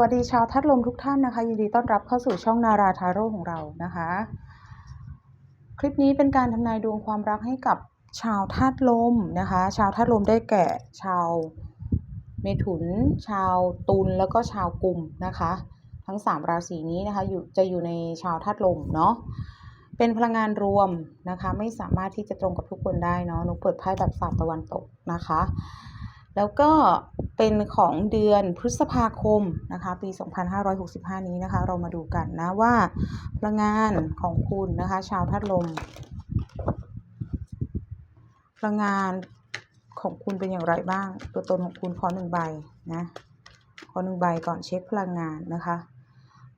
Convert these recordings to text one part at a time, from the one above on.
วัสดีชาวทัดลมทุกท่านนะคะ ยินดีต้อนรับเข้าสู่ช่องนาราทาโร่ของเรานะคะ คลิปนี้เป็นการทำนายดวงความรักให้กับชาวธาตุลมนะคะ ชาวธาตุลมได้แก่ชาวเมถุน ชาวตุลแล้วก็ชาวกุมนะคะ ทั้ง 3 ราศีนี้นะคะอยู่จะอยู่ในชาวธาตุลมเนาะเป็นพลังงานรวมนะคะ ไม่สามารถที่จะตรงกับทุกคนได้เนาะนุกเปิดไพ่แบบศาสตร์ตะวันตกนะคะ แล้วก็ เป็นของเดือนพฤษภาคมนะคะปี 2565 นี้นะคะ เรามาดูกันนะว่าพลังงานของคุณนะคะ ชาวธาตุลมพลังงานของคุณเป็นอย่างไรบ้าง ตัวตนของคุณขอหนึ่งใบนะขอหนึ่งใบก่อนเช็คพลังงานนะคะ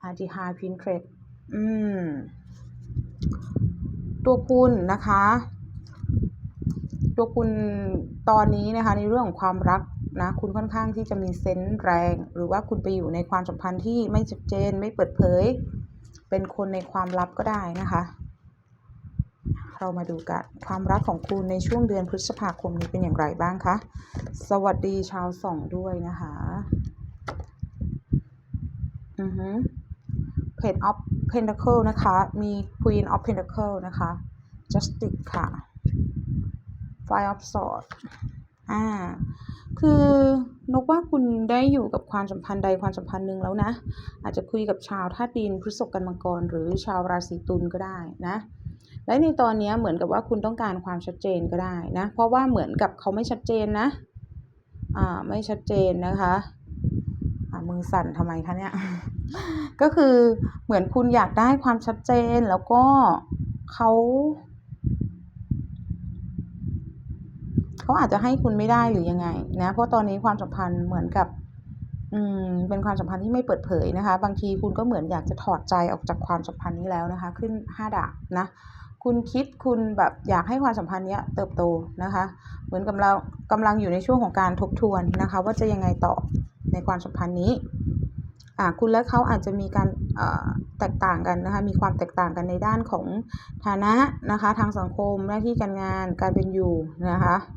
อาร์ติฮาพินเทรดอืมตัวคุณนะคะ ตัวคุณตอนนี้นะคะในเรื่องของความรัก นะคุณค่อนข้างที่จะมีเซนส์แรง หรือว่าคุณไปอยู่ในความสัมพันธ์ที่ไม่ชัดเจนไม่เปิดเผย เป็นคนในความลับก็ได้นะคะ เรามาดูกันความรักของคุณในช่วงเดือนพฤษภาคมนี้เป็นอย่างไรบ้างคะสวัสดีชาวส่องด้วยนะคะอือฮึ Page of Pentacle นะคะ มี Queen of Pentacle นะคะ Justice ค่ะ Five of Swords อ่า คือนกว่าคุณได้อยู่กับความสัมพันธ์ใดความสัมพันธ์หนึ่งแล้วนะ อาจจะคุยกับชาวธาตุดินพฤษภกันมังกร หรือชาวราศีตุลก็ได้นะ และในตอนนี้เหมือนกับว่าคุณต้องการความชัดเจนก็ได้นะ เพราะว่าเหมือนกับเขาไม่ชัดเจนนะอ่าไม่ชัดเจนนะคะอ่ามือสั่นทำไมคะเนี่ย ก็คือเหมือนคุณอยากได้ความชัดเจนแล้วก็เขา เขาอาจจะให้คุณไม่ได้หรือยังไงนะเพราะตอนนี้ความสัมพันธ์เหมือนกับอืมเป็นความสัมพันธ์ที่ไม่เปิดเผยนะคะ บางทีคุณก็เหมือนอยากจะถอดใจออกจากความสัมพันธ์นี้แล้วนะคะ ขึ้นห้าดาบนะคุณคิดคุณแบบอยากให้ความสัมพันธ์นี้เติบโตนะคะ เหมือนกับเรากำลังอยู่ในช่วงของการทบทวนนะคะ ว่าจะยังไงต่อในความสัมพันธ์นี้อ่าคุณและเขาอาจจะมีการแตกต่างกันนะคะ มีความแตกต่างกันในด้านของฐานะนะคะ ทางสังคมหน้าที่การงานการเป็นอยู่นะคะ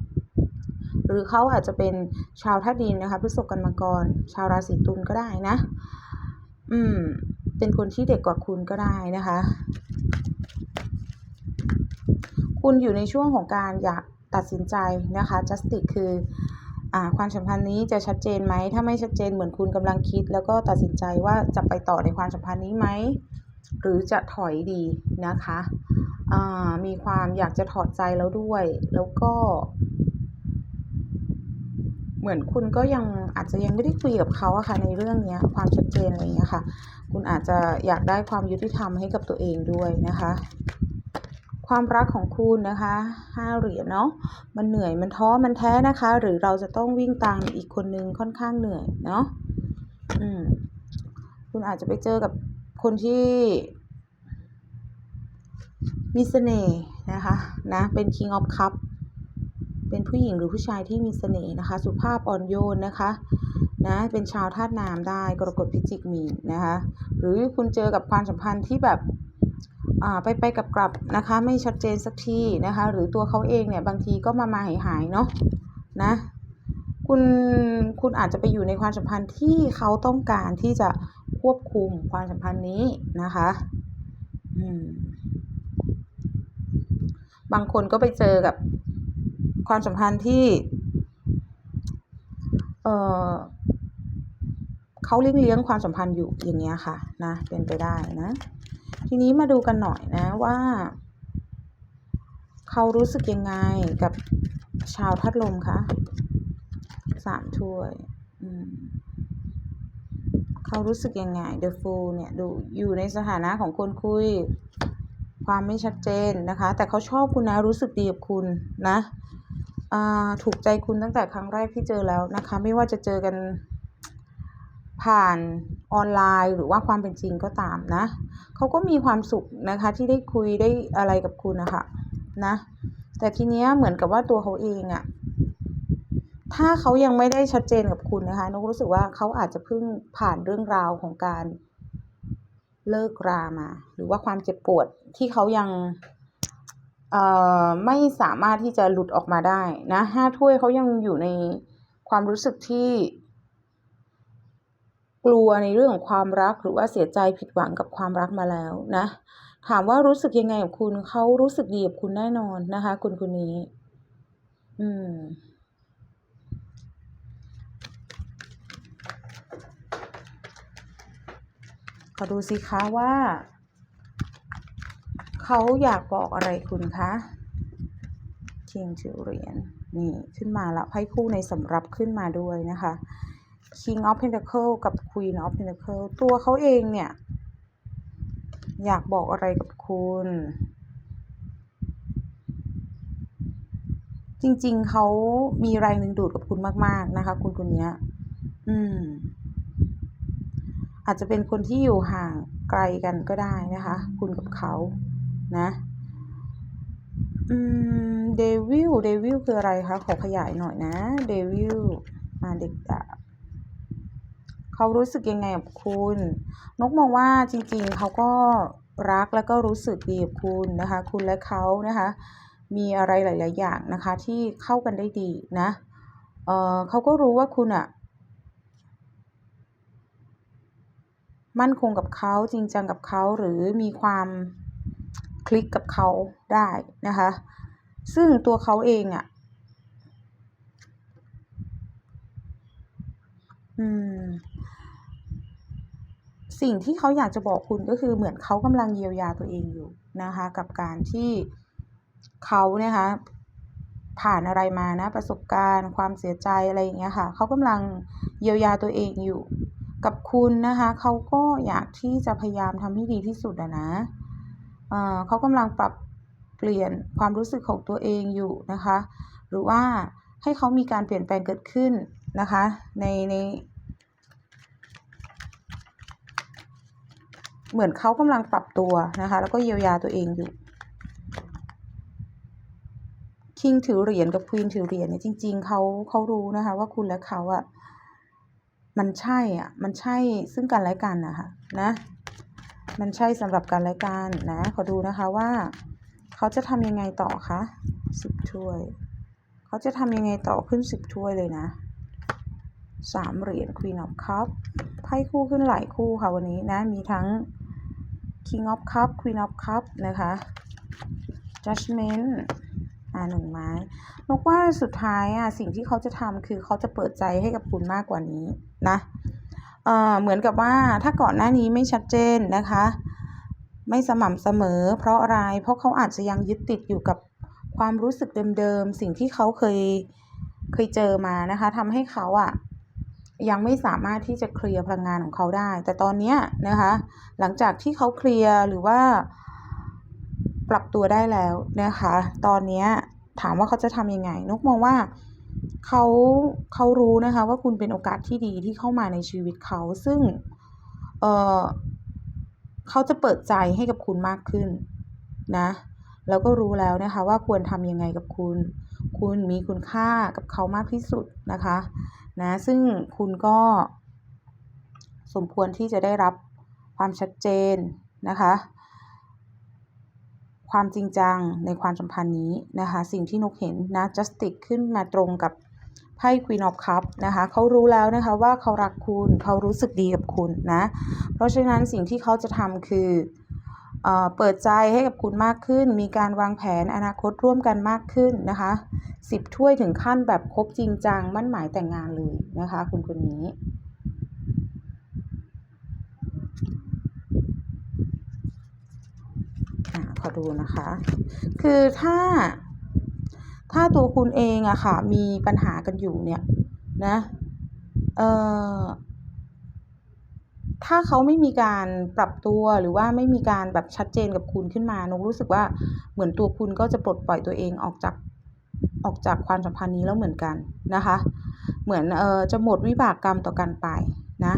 หรือเขาอาจจะเป็นชาวธาตุดินนะคะพฤษภกันมังกรชาวราศีตุลก็ได้นะ อืม เป็นคนที่เด็กกว่าคุณก็ได้นะคะ คุณอยู่ในช่วงของการอยากตัดสินใจนะคะ justice คืออ่าความสัมพันธ์นี้จะชัดเจนไหม ถ้าไม่ชัดเจนเหมือนคุณกำลังคิด แล้วก็ตัดสินใจว่าจะไปต่อในความสัมพันธ์นี้ไหม หรือจะถอยดีนะคะ มีความอยากจะถอดใจแล้วด้วย แล้วก็ เหมือนคุณก็ยังอาจจะยังไม่ได้คุยกับเขาอะค่ะในเรื่องนี้ความชัดเจนอะไรอย่างเงี้ยค่ะ คุณอาจจะอยากได้ความยุติธรรมให้กับตัวเองด้วยนะคะ ความรักของคุณนะคะห้าเหรียญเนาะมันเหนื่อยมันท้อมันแท้นะคะ หรือเราจะต้องวิ่งตามอีกคนนึงค่อนข้างเหนื่อยเนาะอืมคุณอาจจะไปเจอกับคนที่มีเสน่ห์นะคะนะเป็น King of Cup เป็นผู้หญิงหรือผู้ชายที่มีเสน่ห์นะคะ สุภาพอ่อนโยนนะคะนะเป็นชาวธาตุน้ำได้กรกฎพิจิกมีนนะคะหรือคุณเจอกับความสัมพันธ์ที่แบบไปไปกับกลับนะคะไม่ชัดเจนสักทีนะคะหรือตัวเขาเองเนี่ยบางทีก็มามาหายหายเนาะนะคุณคุณอาจจะไปอยู่ในความสัมพันธ์ที่เขาต้องการที่จะควบคุมความสัมพันธ์นี้นะคะอืมบางคนก็ไปเจอกับ ความสัมพันธ์ที่ เออเขาเลี้ยงเลี้ยงความสัมพันธ์อยู่อย่างเงี้ยค่ะ นะเป็นไปได้นะ ทีนี้มาดูกันหน่อยนะว่าเขารู้สึกยังไงกับชาวทัดลมคะสามถ้วยเขารู้สึกยังไง The Fool เนี่ยดูอยู่ในสถานะของคนคุย ความไม่ชัดเจนนะคะ แต่เขาชอบคุณนะรู้สึกดีกับคุณนะ ถูกใจคุณตั้งแต่ครั้งแรกที่เจอแล้วนะคะ ไม่ว่าจะเจอกันผ่านออนไลน์หรือว่าความเป็นจริงก็ตามนะเขาก็มีความสุขนะคะที่ได้คุยได้อะไรกับคุณนะคะนะแต่ทีเนี้ยเหมือนกับว่าตัวเขาเองอะถ้าเขายังไม่ได้ชัดเจนกับคุณนะคะนกรู้สึกว่าเขาอาจจะเพิ่งผ่านเรื่องราวของการเลิกรามา หรือว่าความเจ็บปวดที่เขายัง ไม่สามารถที่จะหลุดออกมาได้นะห้าถ้วยเขายังอยู่ในความรู้สึกที่ กลัวในเรื่องของความรักหรือว่าเสียใจผิดหวังกับความรักมาแล้วนะถามว่ารู้สึกยังไงกับคุณเขารู้สึกดีกับคุณแน่นอนนะคะ คุณคนนี้ อืมขอดูสิคะว่า เขาอยากบอกอะไรคุณคะคิงถือเหรียญนี่ขึ้นมาแล้วไพ่คู่ในสำรับขึ้นมาด้วยนะคะ King of Pentacle กับ Queen of Pentacle ตัวเขาเองเนี่ย อยากบอกอะไรกับคุณ จริงๆ เขามีแรงดึงดูดกับคุณมาก ๆ นะคะ คุณคนนี้อืม อาจจะเป็นคนที่อยู่ห่างไกลกันก็ได้นะคะ คุณกับเขา นะอืมเดวิลเดวิลคืออะไรคะ ขอขยายหน่อยนะเดวิลมาเด็กดาบเขารู้สึกยังไงกับคุณ นกมองว่าจริงๆ เขาก็รักแล้วก็รู้สึกดีกับคุณนะคะ คุณและเขานะคะ มีอะไรหลาย ๆ อย่างนะคะ ที่เข้ากันได้ดีนะ เออเขาก็รู้ว่าคุณอะมั่นคงกับเขาจริงจังกับเขาหรือมีความ คลิกกับเขาได้นะคะ ซึ่งตัวเขาเองอะอืมสิ่งที่เขาอยากจะบอกคุณก็คือเหมือนเขากำลังเยียวยาตัวเองอยู่นะคะ กับการที่เขาเนี่ยคะผ่านอะไรมานะ ประสบการณ์ ความเสียใจอะไรอย่างเงี้ยค่ะเขากำลังเยียวยาตัวเองอยู่ กับคุณนะคะ เขาก็อยากที่จะพยายามทำให้ดีที่สุดอะนะ เขากำลังปรับเปลี่ยนความรู้สึกของตัวเองอยู่นะคะ หรือว่าให้เขามีการเปลี่ยนแปลงเกิดขึ้นนะคะในในเหมือนเขากำลังปรับตัวนะคะ แล้วก็เยียวยาตัวเองอยู่คิงถือเหรียญกับควีนถือเหรียญเนี่ยจริง ๆเขาเขารู้นะคะว่าคุณและเขาอะมันใช่อะมันใช่ซึ่งกันและกันนะคะนะ มันใช่สำหรับกันและกันนะ ขอดูนะคะว่า เขาจะทำยังไงต่อคะสิบถ้วย เขาจะทำยังไงต่อขึ้นสิบถ้วยเลยนะสามเหรียญ Queen of Cup ไพ่คู่ขึ้นหลายคู่ค่ะวันนี้นะ มีทั้ง King of Cup Queen of Cup นะคะ Judgment อ่าหนึ่งไม้นกว่าสุดท้ายอะสิ่งที่เขาจะทำคือเขาจะเปิดใจให้กับคุณมากกว่านี้นะ เอ่อเหมือนกับว่าถ้าก่อนหน้านี้ไม่ชัดเจนนะคะ ไม่สม่ำเสมอ เพราะอะไรเพราะเขาอาจจะยังยึดติดอยู่กับความรู้สึกเดิมๆ สิ่งที่เขาเคยเคยเจอมานะคะทำให้เขาอะยังไม่สามารถที่จะเคลียร์พลังงานของเขาได้ แต่ตอนนี้นะคะ หลังจากที่เขาเคลียร์หรือว่า ปรับตัวได้แล้วนะคะ ตอนนี้ถามว่าเขาจะทำยังไง นกมองว่า เขาเขารู้นะคะว่าคุณเป็นโอกาสที่ดีที่เข้ามาในชีวิตเขา ซึ่งเออเขาจะเปิดใจให้กับคุณมากขึ้นนะ แล้วก็รู้แล้วนะคะ ว่าควรทำยังไงกับคุณ คุณมีคุณค่ากับเขามากที่สุดนะคะนะซึ่งคุณก็ สมควรที่จะได้รับความชัดเจนนะคะ ความจริงจังในความสัมพันธ์นี้นะคะ สิ่งที่นกเห็นนะ justice ขึ้นมาตรงกับ ไพ่ Queen of Cup นะคะเขารู้แล้วนะคะว่าเขารักคุณเขารู้สึกดีกับคุณนะ เพราะฉะนั้นสิ่งที่เขาจะทำคือเอเปิดใจให้กับคุณมากขึ้น มีการวางแผนอนาคตร่วมกันมากขึ้นนะคะสิบถ้วยถึงขั้นแบบคบจริงจังมั่นหมายแต่งงานเลยนะคะคุณคนนี้ ขอดูนะคะ คือถ้า ถ้าตัวคุณเองอะค่ะ มีปัญหากันอยู่เนี่ยนะเอ่อถ้าเขาไม่มีการปรับตัวหรือว่าไม่มีการแบบชัดเจนกับคุณขึ้นมานกรู้สึกว่าเหมือนตัวคุณก็จะปลดปล่อยตัวเองออกจากออกจากความสัมพันธ์นี้แล้วเหมือนกันนะคะ เหมือนเออจะหมดวิบากกรรมต่อกันไปนะ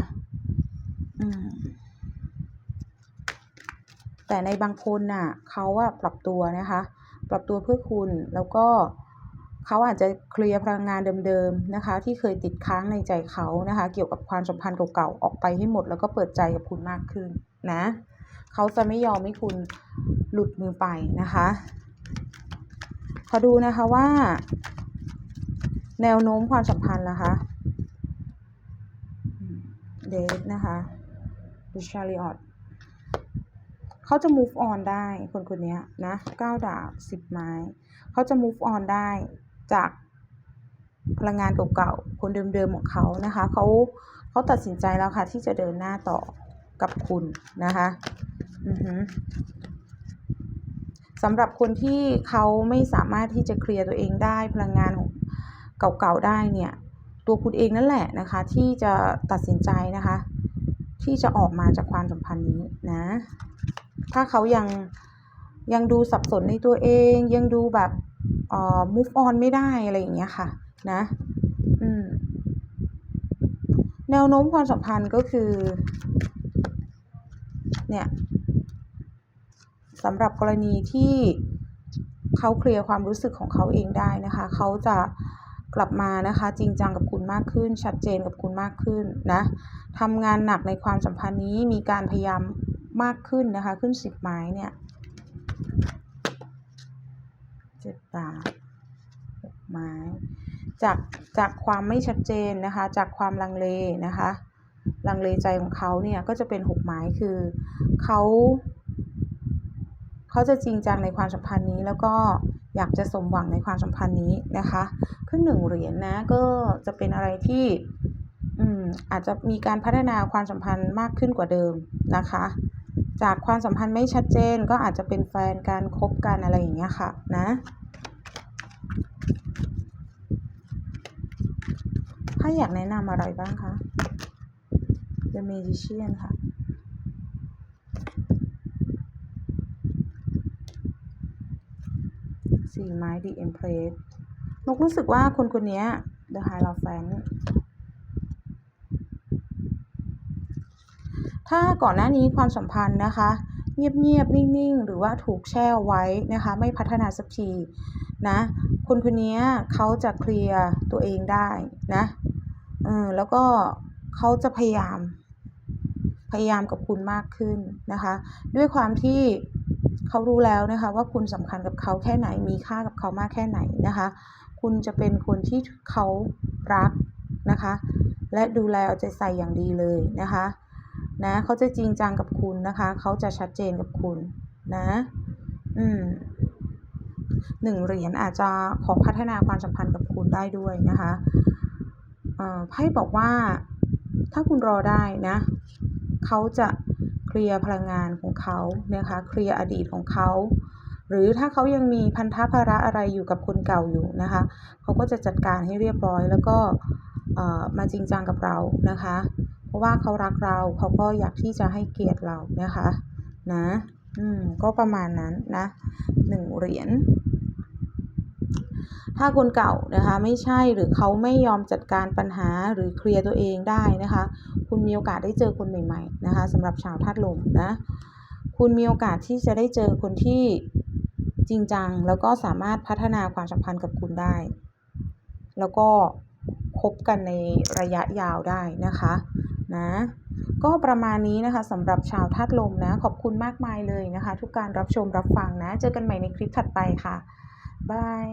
แต่ในบางคนน่ะเขาอะปรับตัวนะคะ ปรับตัวเพื่อคุณแล้วก็ เขาอาจจะเคลียร์พลังงานเดิมๆนะคะ ที่เคยติดค้างในใจเขานะคะ เกี่ยวกับความสัมพันธ์เก่าๆออกไปให้หมด แล้วก็เปิดใจกับคุณมากขึ้นนะ เขาจะไม่ยอมให้คุณหลุดมือไปนะคะขอดูนะคะว่า แนวโน้มความสัมพันธ์นะคะเดทนะคะ The Chariot เขาจะ move on ได้คนคนนี้นะเก้าดาบสิบไม้ เขาจะ move on ได้ จากพลังงานเก่าๆ คนเดิมๆของเขานะคะเขาเขาตัดสินใจแล้วค่ะที่จะเดินหน้าต่อกับคุณนะคะสำหรับคนที่เขาไม่สามารถที่จะเคลียร์ตัวเองได้พลังงานของเก่าๆได้เนี่ย ตัวคุณเองนั่นแหละนะคะ ที่จะตัดสินใจนะคะ ที่จะออกมาจากความสัมพันธ์นี้นะ ถ้าเขายังยังดูสับสนในตัวเองยังดูแบบ เอ่อ move on ไม่ได้อะไรอย่างเงี้ยค่ะ นะ อืม แนวโน้มความสัมพันธ์ก็คือ เนี่ยสำหรับกรณีที่เขาเคลียร์ความรู้สึกของเขาเองได้นะคะ เขาจะกลับมานะคะ จริงจังกับคุณมากขึ้น ชัดเจนกับคุณมากขึ้นนะทำงานหนักในความสัมพันธ์นี้มีการพยายามมากขึ้นนะคะ ขึ้นสิบไม้เนี่ย เจ็ดดาบหกไม้จากจากความไม่ชัดเจนนะคะ จากความลังเลนะคะ ลังเลใจของเขาเนี่ยก็จะเป็นหกไม้คือเขาเขาจะจริงจังในความสัมพันธ์นี้แล้วก็อยากจะสมหวังในความสัมพันธ์นี้นะคะขึ้นหนึ่งเหรียญนนะก็จะเป็นอะไรที่อืมอาจจะมีการพัฒนาความสัมพันธ์มากขึ้นกว่าเดิมนะคะ จากความสัมพันธ์ไม่ชัดเจนก็อาจจะเป็นแฟนการคบกันอะไรอย่างเงี้ยค่ะนะถ้าอยากแนะนำอะไรบ้างคะ The Magician ค่ะสี่ไม้ The Empress นกรู้สึกว่าคนคนนี้ The Hierophant ถ้าก่อนหน้านี้ความสัมพันธ์นะคะ เงียบๆนิ่งๆ หรือว่าถูกแช่ไว้นะคะ ไม่พัฒนาสักทีนะคนคนนี้เขาจะเคลียร์ตัวเองได้นะเออแล้วก็เขาจะพยายาม พยายามกับคุณมากขึ้นนะคะ ด้วยความที่เขารู้แล้วนะคะ ว่าคุณสำคัญกับเขาแค่ไหนมีค่ากับเขามากแค่ไหนนะคะ คุณจะเป็นคนที่เขารักนะคะ และดูแลเอาใจใส่อย่างดีเลยนะคะ นะเขาจะจริงจังกับคุณนะคะเขาจะชัดเจนกับคุณนะ อืมหนึ่งเหรียญอาจจะขอพัฒนาความสัมพันธ์กับคุณได้ด้วยนะคะไพ่บอกว่าถ้าคุณรอได้นะเขาจะเคลียร์พลังงานของเขานะคะเคลียร์อดีตของเขาหรือถ้าเขายังมีพันธะภาระอะไรอยู่กับคนเก่าอยู่นะคะเขาก็จะจัดการให้เรียบร้อยแล้วก็มาจริงจังกับเรานะคะ ราะว่าเขารักเราเขาก็อยากที่จะให้เกียรติเรานะคะนะอืมก็ประมาณนั้นนะหนึ่งเหรียญถ้าคนเก่านะคะไม่ใช่หรือเขาไม่ยอมจัดการปัญหาหรือเคลียร์ตัวเองได้นะคะ คุณมีโอกาสได้เจอคนใหม่ๆนะคะสำหรับชาวธาตุลมนะคุณมีโอกาสที่จะได้เจอคนที่จริงจัง แล้วก็สามารถพัฒนาความสัมพันธ์กับคุณได้ แล้วก็คบกันในระยะยาวได้นะคะ นะ ก็ประมาณนี้นะคะสำหรับชาวธาตุลมนะ ขอบคุณมากมายเลยนะคะ ทุกการรับชมรับฟังนะ เจอกันใหม่ในคลิปถัดไปค่ะบาย